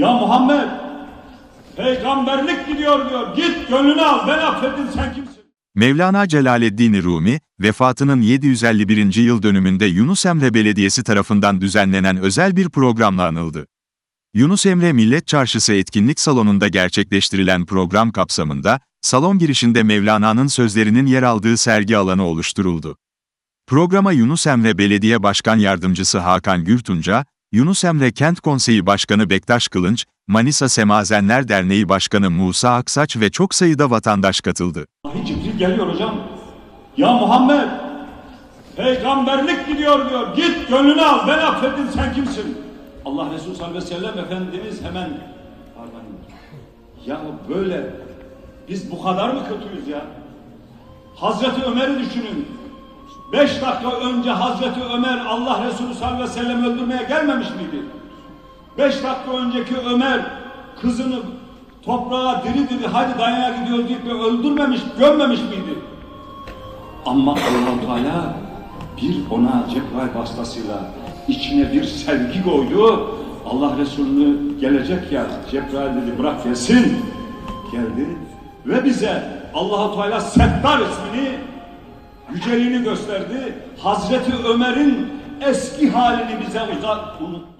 Ya Muhammed peygamberlik gidiyor diyor. Git gönlünü al. Ben affettim sen kimsin? Mevlana Celaleddin Rumi, vefatının 751. yıl dönümünde Yunus Emre Belediyesi tarafından düzenlenen özel bir programla anıldı. Yunus Emre Millet Çarşısı etkinlik salonunda gerçekleştirilen program kapsamında, salon girişinde Mevlana'nın sözlerinin yer aldığı sergi alanı oluşturuldu. Programa Yunus Emre Belediye Başkan Yardımcısı Hakan Gürtunca, Yunus Emre Kent Konseyi Başkanı Bektaş Kılınç, Manisa Semazenler Derneği Başkanı Musa Aksaç ve çok sayıda vatandaş katıldı. Cibril geliyor hocam. Ya Muhammed peygamberlik gidiyor diyor. Git gönlünü al. Ben affettim sen kimsin? Allah Resulü sallallahu aleyhi ve sellem Efendimiz hemen pardon. Ya böyle biz bu kadar mı kötüyüz ya? Hazreti Ömer'i düşünün. Beş dakika önce Hazreti Ömer Allah Resulü sallallahu aleyhi ve sellem öldürmeye gelmemiş miydi? Beş dakika önceki Ömer kızını toprağa diri diri hadi dayana gidiyoruz deyip de öldürmemiş, gömmemiş miydi? Ama allah Teala bir ona Cebrail vasıtasıyla içine bir sevgi koydu. Allah Resulü'nü gelecek ya Cebrail dedi bırak gelsin. Geldi ve bize Allahu Teala Settar ismini yüceliğini gösterdi. Hazreti Ömer'in eski halini bize uzat unuttu.